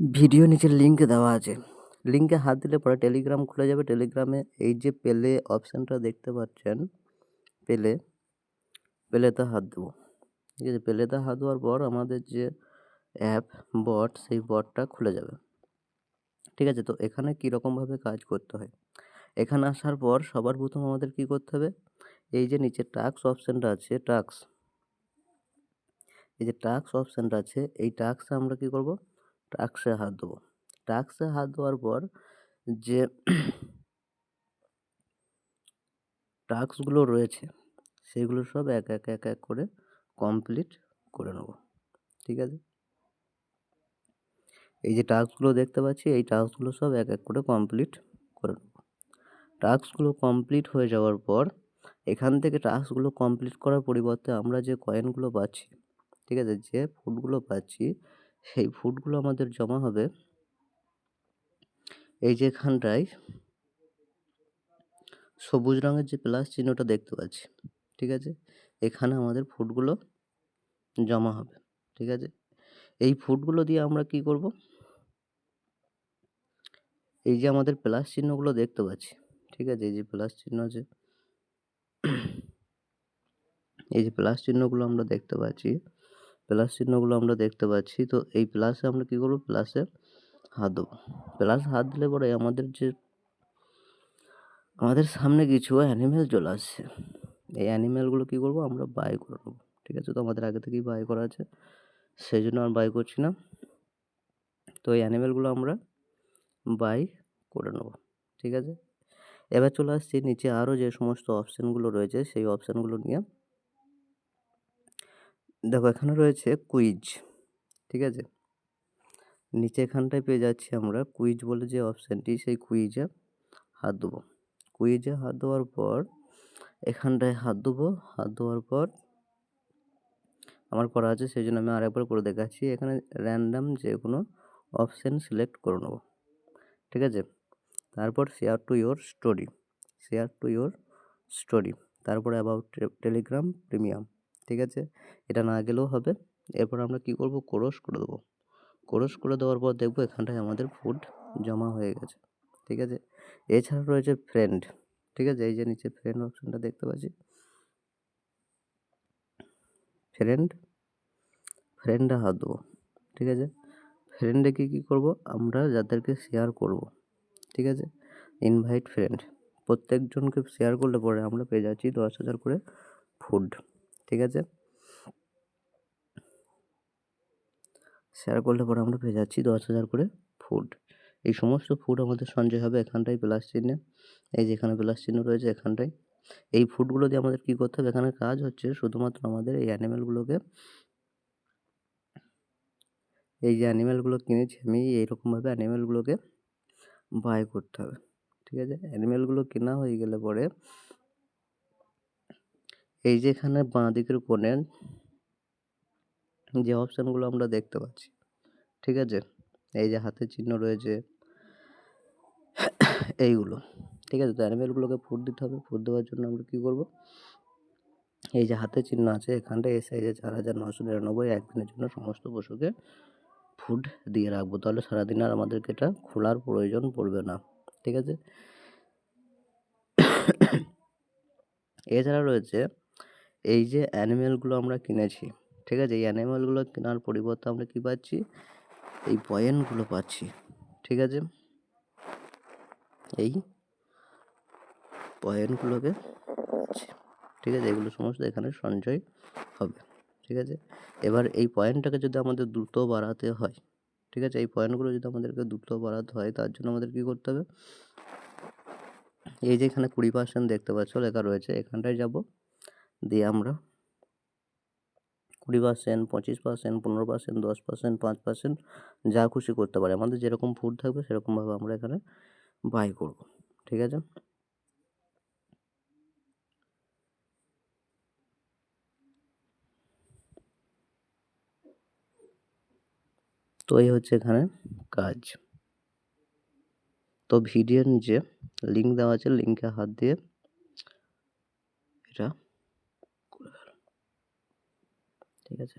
Video নিচের link দেওয়া আছে। লিঙ্কে হাত দিলে পরে টেলিগ্রাম খুলে যাবে। টেলিগ্রামে এই যে পেলে অপশানটা দেখতে পাচ্ছেন পেলে পেলেতে হাত দেবো। ঠিক আছে? পেলেতে হাত দেওয়ার পর আমাদের যে অ্যাপ বট সেই বটটা খুলে যাবে। ঠিক আছে? তো এখানে কীরকমভাবে কাজ করতে হয়? এখানে আসার পর সবার প্রথম আমাদের কি করতে হবে? এই যে নিচে টাক্স অপশানটা আছে টাক্স এই যে টাক্স অপশানটা আছে, এই টাক্সে আমরা কি করব? টাক্সে হাত দেবো টাক্সে হাত দেওয়ার পর যে টাস্কগুলো রয়েছে, সেগুলো সব এক এক এক এক করে কমপ্লিট করে নেব। ঠিক আছে? এই যে টাস্কগুলো দেখতে পাচ্ছি, এই টাস্কগুলো সব এক এক করে কমপ্লিট করে নেব। টাস্কগুলো কমপ্লিট হয়ে যাওয়ার পর, এখান থেকে টাস্কগুলো কমপ্লিট করার পরিবর্তে আমরা যে কয়েনগুলো পাচ্ছি, ঠিক আছে? যে ফুডগুলো পাচ্ছি সেই ফুডগুলো আমাদের জমা হবে। এই যে এখানটায় সবুজ রঙের যে প্লাস চিহ্নটা দেখতে পাচ্ছি, ঠিক আছে? এখানে আমাদের ফুডগুলো জমা হবে, ঠিক আছে? এই ফুডগুলো দিয়ে আমরা কি করব? এই যে আমাদের প্লাস চিহ্নগুলো দেখতে পাচ্ছি, ঠিক আছে? এই যে প্লাস চিহ্ন আছে এই যে প্লাস চিহ্নগুলো আমরা দেখতে পাচ্ছি। প্লাস চিহ্নগুলো আমরা দেখতে পাচ্ছি। তো এই প্লাসে আমরা কি করব? প্লাসে হাত দেবো। প্লাস হাত দিলে পরে আমাদের যে, আমাদের সামনে কিছু অ্যানিমেল চলে আসছে। এই অ্যানিমেলগুলো কী করব? আমরা বাই করে নেব। ঠিক আছে? তো আমাদের আগে থেকেই বাই করা আছে। সেই জন্য আর বাই করছি না। তো এই অ্যানিমেলগুলো আমরা বাই করে নেব। ঠিক আছে? এবার চলে আসছি। নিচে আরও যে সমস্ত অপশানগুলো রয়েছে, সেই অপশানগুলো নিয়ে দেখো এখানে রয়েছে কুইজ ঠিক আছে? নিচে এখানটায় পেয়ে যাচ্ছি আমরা কুইজ বলে যে অপশানটি সেই কুইজে হাত দেবো কুইজে হাত দেওয়ার পর এখানটায় হাত দেবো হাত দেওয়ার পর আমার করা আছে সেই জন্য আমি আরেকবার করে দেখাচ্ছি। এখানে র্যান্ডাম যে কোনো অপশান সিলেক্ট করে নেব, ঠিক আছে? তারপর share to your story share to your story তারপরে অ্যাবাউট টেলিগ্রাম প্রিমিয়াম ঠিক আছে? এটা না গেলেও হবে। এরপর আমরা কি করব? ক্রস করে দেবো। ক্রস করে দেওয়ার পর দেখব এখানটায় আমাদের ফুড জমা হয়ে গেছে। ঠিক আছে? এছাড়া রয়েছে ফ্রেন্ড ঠিক আছে? এই যে নিচে ফ্রেন্ড অপশানটা দেখতে পাচ্ছি। ফ্রেন্ড ফ্রেন্ডে হাত দেবো। ঠিক আছে? ফ্রেন্ডে কি, কী করব? আমরা যাদেরকে শেয়ার করব। ঠিক আছে? ইনভাইট ফ্রেন্ড প্রত্যেকজনকে শেয়ার করলে পরে আমরা পেয়ে যাচ্ছি দশ হাজার করে ফুড ঠিক আছে? শেয়ার করলে পরে আমরা পেয়ে যাচ্ছি দশ হাজার করে ফুড এই সমস্ত ফুড আমাদের সঞ্চয় হবে এখানটায় প্লাস চিহ্নে। এই যে এখানে প্লাস চিহ্ন রয়েছে এখানটায়। এই ফুডগুলো দিয়ে আমাদের কী করতে হবে? এখানে কাজ হচ্ছে শুধুমাত্র আমাদের এই অ্যানিমেলগুলোকে এই যে অ্যানিমেলগুলো কিনেছি আমি, এইরকমভাবে অ্যানিমেলগুলোকে বাই করতে হবে। ঠিক আছে? অ্যানিমেলগুলো কেনা হয়ে গেলে পরে এই যে এখানে বাঁ দিকের কোণে যে অপশানগুলো আমরা দেখতে পাচ্ছি, ঠিক আছে? এই যে হাতের চিহ্ন রয়েছে, এইগুলো, ঠিক আছে? তো অ্যানিমেলগুলোকে ফুড দিতে হবে ফুড দেওয়ার জন্য আমরা কী করব? এই যে হাতের চিহ্ন আছে এখানটা এই যে চার হাজার নশো নিরানব্বই একদিনের জন্য সমস্ত পশুকে ফুড দিয়ে রাখব। তাহলে সারাদিন আর আমাদেরকে এটা খোলার প্রয়োজন পড়বে না, ঠিক আছে? এছাড়া রয়েছে এই যে অ্যানিমেলগুলো আমরা কিনেছি, ঠিক আছে? এই অ্যানিমেলগুলো কেনার পরিবর্তে আমরা কী পাচ্ছি? এই পয়েন্টগুলো পাচ্ছি, ঠিক আছে? এই পয়েন্টগুলোকে পাচ্ছি, ঠিক আছে? এগুলো সমস্ত এখানে সঞ্চয় হবে, ঠিক আছে? এবার এই পয়েন্টটাকে যদি আমাদের দ্রুত বাড়াতে হয়, ঠিক আছে? এই পয়েন্টগুলো যদি আমাদেরকে দ্রুত বাড়াতে হয়, তার জন্য আমাদের কী করতে হবে? এই যে এখানে কুড়ি পার্সেন্ট দেখতে পাচ্ছ, লেখা রয়েছে, এখানটায় যাব। দিয়ে আমরা। কুড়ি পার্সেন্ট পঁচিশ পার্সেন্ট পনেরো পার্সেন্ট দশ পার্সেন্ট পাঁচ পার্সেন্ট যা খুশি করতে পারে। আমাদের যেরকম ফুড থাকবে, সেরকমভাবে আমরা এখানে বাই করব। ঠিক আছে? তো এই হচ্ছে এখানে কাজ। তো ভিডিওর নিচে লিঙ্ক দেওয়া আছে লিঙ্কে হাত দিয়ে এটা করে ঠিক আছে